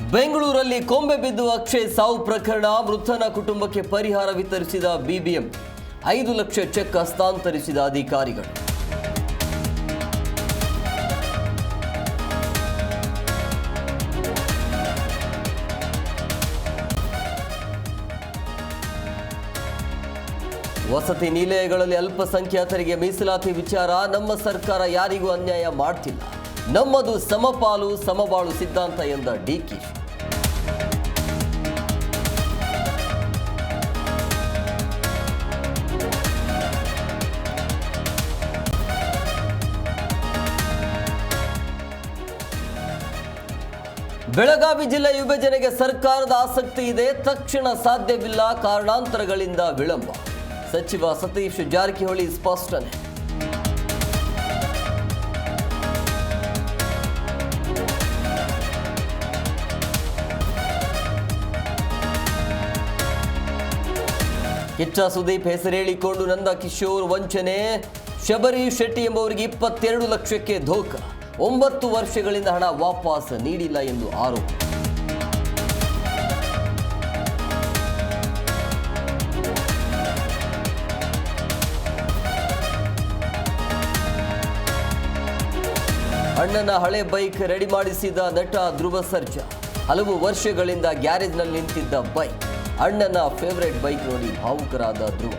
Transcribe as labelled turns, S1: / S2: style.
S1: ಬೆಂಗಳೂರಲ್ಲಿ ಕೊಂಬೆ ಬಿದ್ದು ಅಕ್ಷಯ್ ಸಾವು ಪ್ರಕರಣ, ಮೃತನ ಕುಟುಂಬಕ್ಕೆ ಪರಿಹಾರ ವಿತರಿಸಿದ ಬಿಬಿಎಂ. ಐದು ಲಕ್ಷ ಚೆಕ್ ಹಸ್ತಾಂತರಿಸಿದ ಅಧಿಕಾರಿಗಳು. ವಸತಿ ನಿಲಯಗಳಲ್ಲಿ ಅಲ್ಪಸಂಖ್ಯಾತರಿಗೆ ಮೀಸಲಾತಿ ವಿಚಾರ, ನಮ್ಮ ಸರ್ಕಾರ ಯಾರಿಗೂ ಅನ್ಯಾಯ ಮಾಡ್ತಿಲ್ಲ. ನಮ್ಮದು ಸಮಪಾಲು ಸಮಬಾಳು ಸಿದ್ಧಾಂತ ಎಂದ ಡಿಕೆ ಬೆಳಗಾವಿ ಜಿಲ್ಲೆ ವಿಭಜನೆಗೆ ಸರ್ಕಾರದ ಆಸಕ್ತಿ ಇದೆ, ತಕ್ಷಣ ಸಾಧ್ಯವಿಲ್ಲ, ಕಾರಣಾಂತರಗಳಿಂದ ವಿಳಂಬ. ಸಚಿವ ಸತೀಶ್ ಜಾರಕಿಹೊಳಿ ಸ್ಪಷ್ಟನೆ. ಕಿಚ್ಚ ಸುದೀಪ್ ಹೆಸರೇಳಿಕೊಂಡು ನಂದ ಕಿಶೋರ್ ವಂಚನೆ. ಶಬರಿ ಶೆಟ್ಟಿ ಎಂಬವರಿಗೆ ಇಪ್ಪತ್ತೆರಡು ಲಕ್ಷಕ್ಕೆ ಧೋಕ. ಒಂಬತ್ತು ವರ್ಷಗಳಿಂದ ಹಣ ವಾಪಸ್ ನೀಡಿಲ್ಲ ಎಂದು ಆರೋಪ. ಅಣ್ಣನ ಹಳೆ ಬೈಕ್ ರೆಡಿ ಮಾಡಿಸಿದ ನಟ ಧ್ರುವ ಸರ್ಜಾ. ಹಲವು ವರ್ಷಗಳಿಂದ ಗ್ಯಾರೇಜ್ನಲ್ಲಿ ನಿಂತಿದ್ದ ಬೈಕ್. ಅಣ್ಣನ ಫೇವ್ರೇಟ್ ಬೈಕ್ ನೋಡಿ ಭಾವುಕರಾದ ಧ್ರುವ.